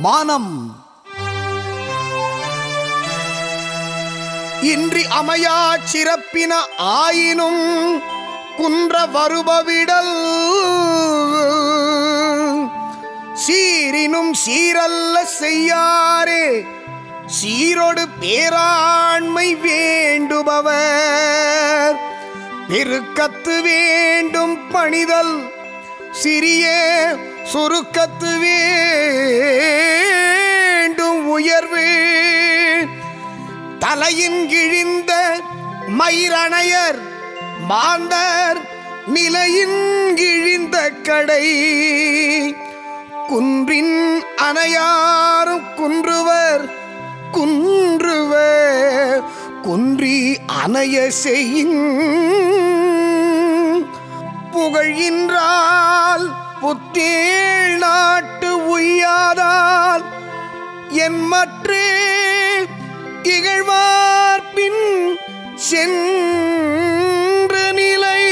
மானம். இன்றி அமையா சிறப்பின ஆயினும் குன்ற வருபவிடல். சீரினும் சீரல்ல செய்யாரே சீரோடு பேராண்மை வேண்டுபவர். பெருக்கத்து வேண்டும் பணிதல் சிறிய சுருக்கத்து வேண்டும் தலையின் கிழிந்த மயிரணையர் மாந்தர் நிலையின் கிழிந்த கடை. குன்றின் அணையாரும் குன்றுவர் குன்றுவர் குன்றி அணைய செய்யின். புகழ்கின்றால் புத்தேள் நாட்டு உய்யாதால் என் மற்றே இகழ்வார்பின் சென்ற நிலை.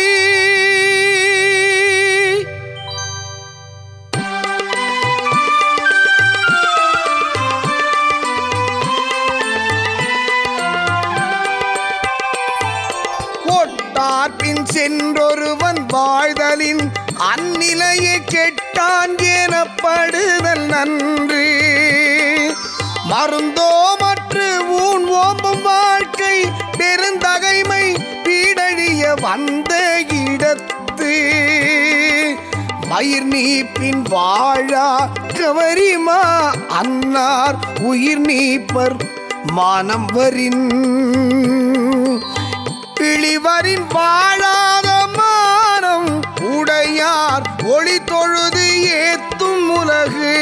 கோட்டார்பின் சென்றொருவன் வாழ்தலின் அந்நிலையை கெட்டான் எனப்படுதல் நன்று. மருந்தோ வந்த இடத்து மயிர் நீப்பின் வாழா கவரிமா அன்னார் உயிர் நீப்பர் மானம் வரின் இழிவரின் வாழாத மானம் உடையார் ஒளி தொழுது ஏத்தும் உலகு.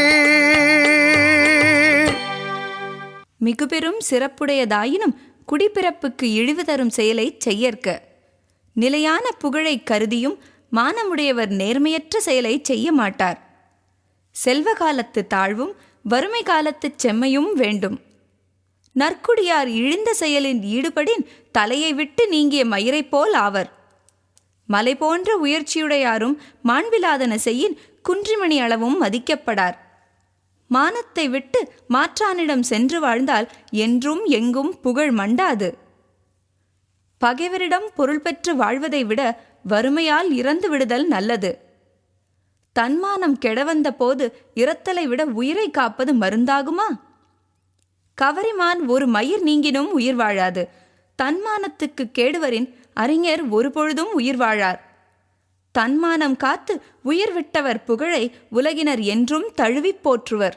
மிகுபெரும் சிறப்புடையதாயினும் குடிப்பிறப்புக்கு இழிவு தரும் செயலைச் செய்யற்க. நிலையான புகழைக் கருதியும் மானமுடையவர் நேர்மையற்ற செயலைச் செய்ய மாட்டார். செல்வ காலத்து தாழ்வும் வறுமை காலத்துச் செம்மையும் வேண்டும். நற்குடியார் இழிந்த செயலின் ஈடுபடின் தலையை விட்டு நீங்கிய மயிரைப் போல் ஆவர். மலை போன்ற உயர்ச்சியுடையாரும் மாண்பிலாதன செய்யின் குன்றிமணி அளவும் மதிக்கப்படார். மானத்தை விட்டு மாற்றானிடம் சென்று வாழ்ந்தால் என்றும் எங்கும் புகழ் மண்டாது. பகைவரிடம் பொருள் பெற்று வாழ்வதை விட வறுமையால் இறந்து விடுதல் நல்லது. தன்மானம் கெடவந்த போது இரத்தலை விட உயிரை காப்பது மருந்தாகுமா? கவரிமான் ஒரு மயிர் நீங்கினும் உயிர் வாழாது. தன்மானத்துக்கு கேடுவரின் அறிஞர் ஒருபொழுதும் உயிர் வாழார். தன்மானம் காத்து உயிர் விட்டவர் புகழை உலகினர் என்றும் தழுவிப் போற்றுவர்.